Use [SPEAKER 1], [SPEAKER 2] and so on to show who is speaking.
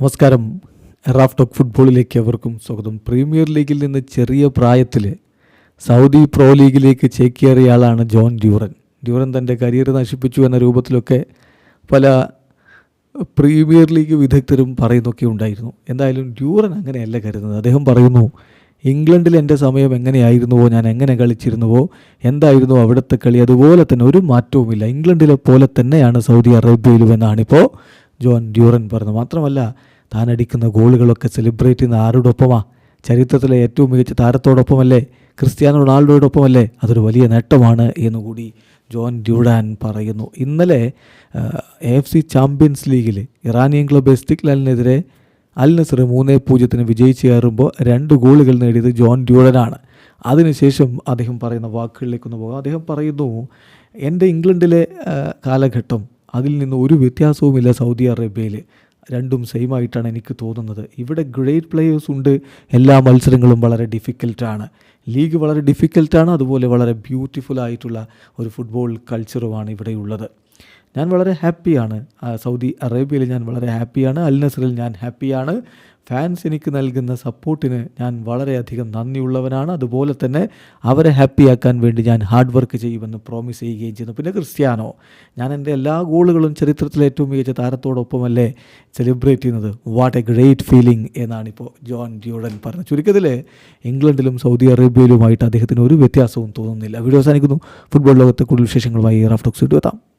[SPEAKER 1] നമസ്കാരം. Raf talk ഫുട്ബോളിലേക്ക് അവർക്കും സ്വാഗതം. പ്രീമിയർ ലീഗിൽ നിന്ന് ചെറിയ പ്രായത്തിൽ സൗദി പ്രോ ലീഗിലേക്ക് ചേക്കേറിയ ആളാണ് ജോൺ ഡ്യൂറൻ. ഡ്യൂറൻ തന്റെ കരിയർ നശിപ്പിച്ചു എന്ന രൂപത്തിലൊക്കെ പല പ്രീമിയർ ലീഗ് വിദഗ്ധരും പറയുന്നൊക്കെ ഉണ്ടായിരുന്നു. എന്തായാലും ഡ്യൂറൻ അങ്ങനെയല്ല കരുതുന്നത്. അദ്ദേഹം പറയുന്നു ഇംഗ്ലണ്ടിൽ എന്റെ സമയം എങ്ങനെയായിരുന്നുവോ? ഞാൻ എങ്ങനെ കളിച്ചിരുന്നുവോ? എന്തായിരുന്നു അവിടുത്തെ കളി? അതുപോലെ തന്നെ ഒരു മാറ്റവുമില്ല. ഇംഗ്ലണ്ടിലെ പോലെ തന്നെയാണ് സൗദി അറേബ്യയിലും എന്നാണിപ്പോൾ ജോൺ ഡ്യൂറൻ പറഞ്ഞത്. മാത്രമല്ല താൻ അടിക്കുന്ന ഗോളുകളൊക്കെ സെലിബ്രേറ്റ് ചെയ്യുന്ന ആരോടൊപ്പമാ? ചരിത്രത്തിലെ ഏറ്റവും മികച്ച താരത്തോടൊപ്പമല്ലേ? ക്രിസ്ത്യാനോ റൊണാൾഡോയോടൊപ്പമല്ലേ? അതൊരു വലിയ നേട്ടമാണ് എന്നുകൂടി ജോൺ ഡ്യൂഡാൻ പറയുന്നു. ഇന്നലെ എഫ് സി ചാമ്പ്യൻസ് ലീഗിൽ ഇറാനിയൻ ക്ലബ് എസ്തിക്ലാലിനെതിരെ അൽ നസർ മൂന്നേ പൂജ്യത്തിന് വിജയിച്ച് കയറുമ്പോൾ രണ്ട് ഗോളുകൾ നേടിയത് ജോൺ ഡ്യൂഡനാണ്. അതിനുശേഷം അദ്ദേഹം പറയുന്ന വാക്കുകളിലേക്കൊന്ന് പോകാം. അദ്ദേഹം പറയുന്നു എന്റെ ഇംഗ്ലണ്ടിലെ കാലഘട്ടം അതിൽ നിന്ന് ഒരു വ്യത്യാസവുമില്ല സൗദി അറേബ്യയിൽ രണ്ടും സെയിം ആയിട്ടാണ് എനിക്ക് തോന്നുന്നത്. ഇവിടെ ഗ്രേറ്റ് പ്ലേയേഴ്സ് ഉണ്ട്. എല്ലാ മത്സരങ്ങളും വളരെ ഡിഫിക്കൽട്ടാണ് ലീഗ് വളരെ ഡിഫിക്കൽട്ടാണ് അതുപോലെ വളരെ ബ്യൂട്ടിഫുൾ ആയിട്ടുള്ള ഒരു ഫുട്ബോൾ കൾച്ചറുമാണ് ഇവിടെയുള്ളത് ഞാൻ വളരെ ഹാപ്പിയാണ്. സൗദി അറേബ്യയിൽ ഞാൻ വളരെ ഹാപ്പിയാണ്. അൽ നസറിൽ ഞാൻ ഹാപ്പിയാണ്. ഫാൻസ് എനിക്ക് നൽകുന്ന സപ്പോർട്ടിന് ഞാൻ വളരെയധികം നന്ദിയുള്ളവനാണ്. അതുപോലെ തന്നെ അവരെ ഹാപ്പിയാക്കാൻ വേണ്ടി ഞാൻ ഹാർഡ് വർക്ക് ചെയ്യുമെന്ന് പ്രോമിസ് ചെയ്യുകയും ചെയ്യുന്നു. പിന്നെ ക്രിസ്ത്യാനോ ഞാൻ എന്റെ എല്ലാ ഗോളുകളും ചരിത്രത്തിലെ ഏറ്റവും മികച്ച താരത്തോടൊപ്പമല്ലേ സെലിബ്രേറ്റ് ചെയ്യുന്നത്? വാട്ട് എ ഗ്രേറ്റ് ഫീലിംഗ് എന്നാണിപ്പോൾ ജോൺ ഡ്യൂഡൻ പറഞ്ഞത്. ചുരുക്കത്തിൽ ഇംഗ്ലണ്ടിലും സൗദി അറേബ്യയിലുമായിട്ട് അദ്ദേഹത്തിന് ഒരു വ്യത്യാസവും തോന്നുന്നില്ല. വീഡിയോ അവസാനിക്കുന്നു. ഫുട്ബോൾ ലോകത്തെ കൂടുതൽ വിശേഷങ്ങളുമായി റാഫ്റ്റോക്സ് എത്താം.